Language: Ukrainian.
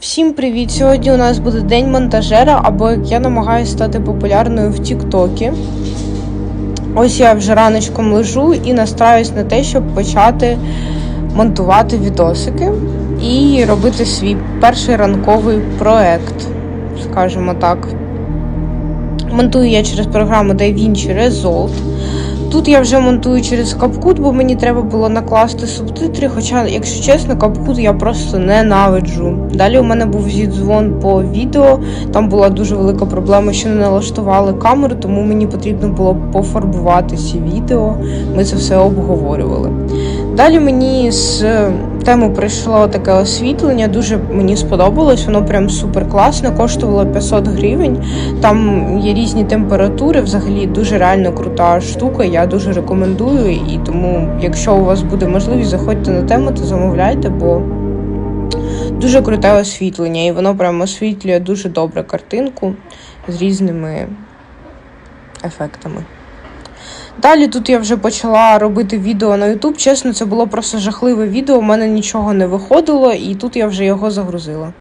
Всім привіт! Сьогодні у нас буде день монтажера, або як я намагаюся стати популярною в Тіктокі. Ось я вже раночком лежу і настраюсь на те, щоб почати монтувати відосики і робити свій перший ранковий проект, скажімо так. Монтую я через програму DaVinci Resolve. Тут я вже монтую через капкут, бо мені треба було накласти субтитри. Хоча, якщо чесно, капкут я просто ненавиджу. Далі у мене був зідзвон по відео. Там була дуже велика проблема, що не налаштували камеру, тому мені потрібно було пофарбувати ці відео. Ми це все обговорювали. Далі мені з теми прийшло таке освітлення, дуже мені сподобалось, воно прям супер класне, коштувало 500 гривень. Там є різні температури, взагалі дуже реально крута штука. Я дуже рекомендую. І тому, якщо у вас буде можливість, заходьте на тему, то замовляйте, бо дуже круте освітлення, і воно прям освітлює дуже добре картинку з різними ефектами. Далі тут я вже почала робити відео на YouTube. Чесно, це було просто жахливе відео. У мене нічого не виходило, і тут я вже його загрузила.